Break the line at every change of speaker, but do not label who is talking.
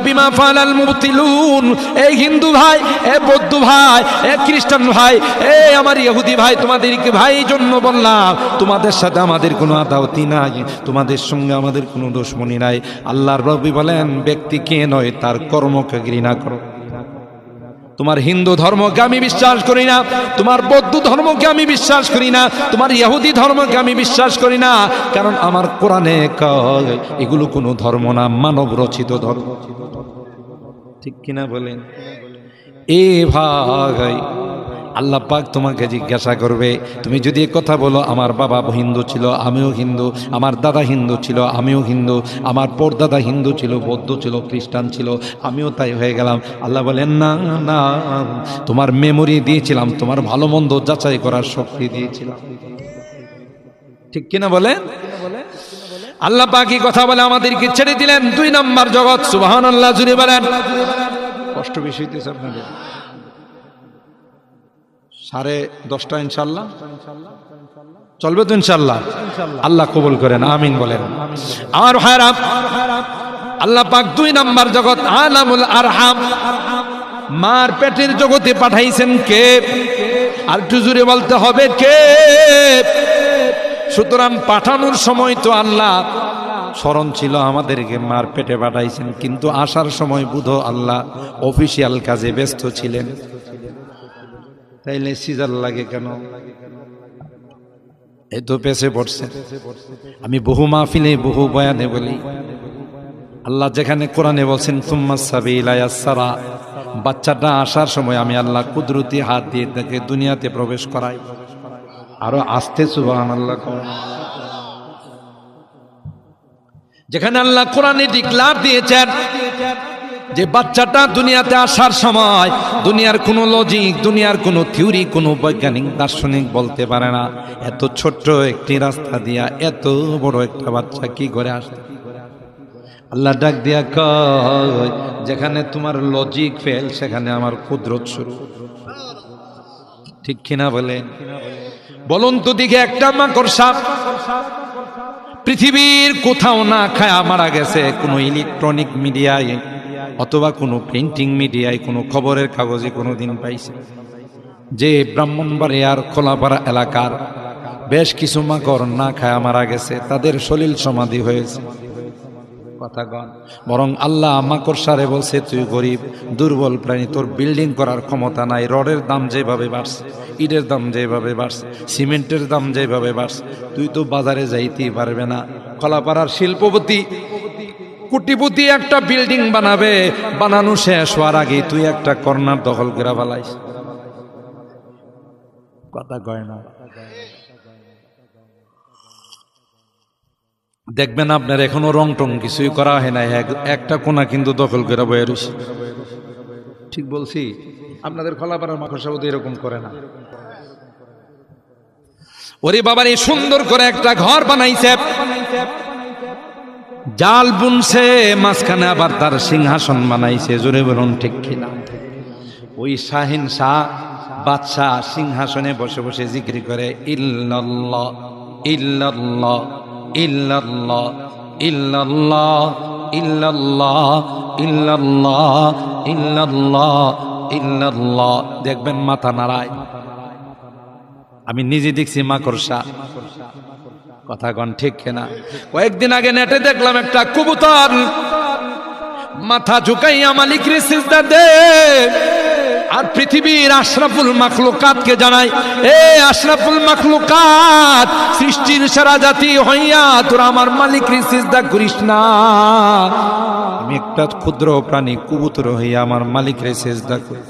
বিমা হিন্দু ভাই, এ বৌদ্ধ ভাই খ্রিস্টান ভাই, এ আমার ভাই, তোমাদেরকে ভাই জন্য বললাম, তোমাদের সাথে আমাদের কোনো আদাওতি নাই, তোমাদের সঙ্গে আমাদের কোনো দুশ্মনী নাই। আল্লাহর রবি বলেন, ব্যক্তি কে নয়, তার কর্মকে ঘৃণা করো। তোমার হিন্দু ধর্মকে আমি বিশ্বাস করি না, তোমার বৌদ্ধ ধর্মকে আমি বিশ্বাস করি না, তোমার ইহুদি ধর্মকে আমি বিশ্বাস করি না, কারণ আমার কোরআনে এগুলো কোনো ধর্ম না, মানব রচিত ধর্ম। ঠিক কিনা বলেন? এ ভাই আল্লাহ পাক তোমাকে জিজ্ঞাসা করবে, তুমি যদি কথা বলো, আমার বাবা হিন্দু ছিল, আমিও হিন্দু, আমার দাদা হিন্দু ছিল, আমিও হিন্দু, আমার পরদাদা হিন্দু ছিল, বৌদ্ধ ছিল, খ্রিস্টান ছিল, আমিও তাই হয়ে গেলাম। আল্লাহ বলেন, না না, তোমার মেমোরি দিয়েছিলাম, তোমার ভালো মন্দ যাচাই করার শক্তি দিয়েছিলাম। ঠিক কিনা বলেন? আল্লাহ পাকি কথা বলে আমাদেরকে ছেড়ে দিলেন। দুই নম্বর জগৎ সুবাহান আল্লাহ জুড়ে বলেন। কষ্ট বেশি হইতেছে আপনাদের। সাড়ে দশটা ইনশাল্লাহ। চলবে তো ইনশাল্লাহ? আল্লাহ কবুল করেন, আমিন বলেন। আমার ভাইরা আল্লাহ পাক দুই নাম্বার জগৎ, আলামুল আরহাম, মার পেটের জগতে পাঠাইছেন কে? আর একটু জুড়ে বলতে হবে কে? সুতরাং পাঠানোর সময় তো আল্লাহ স্মরণ ছিল আমাদেরকে, মার পেটে পাঠাইছেন, কিন্তু আসার সময় বুধ আল্লাহ অফিসিয়াল কাজে ব্যস্ত ছিলেন। তাইলে সিজার লাগে কেন? এই তো পেছে পড়ছে। আমি বহু মাহফিলে, বহু বয়ানে বলি, আল্লাহ যেখানে কোরআনে বলছেন তুম্মা সাবিলায়াসারা বাচ্চাটা আসার সময় আমি আল্লাহ কুদরতি হাত দিয়ে তাকে দুনিয়াতে প্রবেশ করাই। আরও আস্তে সুবাহ আল্লাহ যেখানে আল্লাহ কোরআনে ডিক্লার দিয়েছেন যে বাচ্চাটা দুনিয়াতে আসার সময় দুনিয়ার কোনো লজিক দুনিয়ার কোনো থিওরি কোনো বৈজ্ঞানিক, দার্শনিক বলতে পারে না। এত ছোট্ট একটি রাস্তা দিয়া, এত বড় একটা বাচ্চা কি করে আসতে? আল্লাহ ডাক দিয়া কয়, যেখানে তোমার লজিক ফেল সেখানে আমার কুদরত শুরু। ঠিক কিনা বলে বলুন তো দিকে একটা মাকড়সা। পৃথিবীর কোথাও না খায়া মারা গেছে কোনো ইলেকট্রনিক মিডিয়ায় অথবা কোনো প্রিন্টিং মিডিয়ায় কোনো খবরের কাগজে কোনো দিন পাইছে। যে ব্রাহ্মণবাড়িয়ার খোলাপাড়া এলাকার বেশ কিছু মাকড় না খায়া মারা গেছে, তাদের সলিল সমাধি হয়েছে। কথা কন বরং আল্লাহ মাকড়সারে বলছে, তুই গরিব, দুর্বল প্রাণী, তোর বিল্ডিং করার ক্ষমতা নাই, রডের দাম যেভাবে বাড়ছে, ইটের দাম যেভাবে বাড়ছে, সিমেন্টের দাম যেভাবে বাড়ছে, তুই তো বাজারে যাইতেই পারবে না। কলাপাড়ার শিল্পপতি কুটিপতি একটা বিল্ডিং বানাবে। বানানো শেষ হওয়ার আগে তুই একটা কর্নার দখল করে ফেলাইস। কথা কয় না। দেখবেন আপনার এখনও রং টং কিছুই করা হয় না এক- একটা কোনা কিন্তু দখল করে বয়ে ঠিক বলছি? আপনাদের খোলাপাড়ার বোধহয় এরকম করে না। ওরে বাবার এই সুন্দর করে একটা ঘর বানাইছে। জাল বুনছে, মাঝখানে আবার তার সিংহাসন বানাইছে। জোরে বলুন, ঠিক কিনা? ওই শাহিন শাহ বাদশাহ সিংহাসনে বসে বসে জিক্রি করে, ইল্লাল্লাহ ইল্লাল্লাহ দেখবেন মাথা নাড়ায়। আমি নিজে দেখছি মাকড়সা কথা কন, ঠিক কেনা? কয়েকদিন আগে নেটে দেখলাম একটা কবুতর। মাথা ঝুঁকাইয়া মালিক সিজদা দে। আর পৃথিবীর আশরাফুল মাখলুকাতকে জানাই, এ আশরাফুল মাখলুকাত, সৃষ্টির সারা জাতি হইয়া তোরা আমার মালিক রে সিজদা করিস না। আমি একটা ক্ষুদ্র প্রাণী, কবুতর হইয়া আমার মালিক রে সিজদা করি।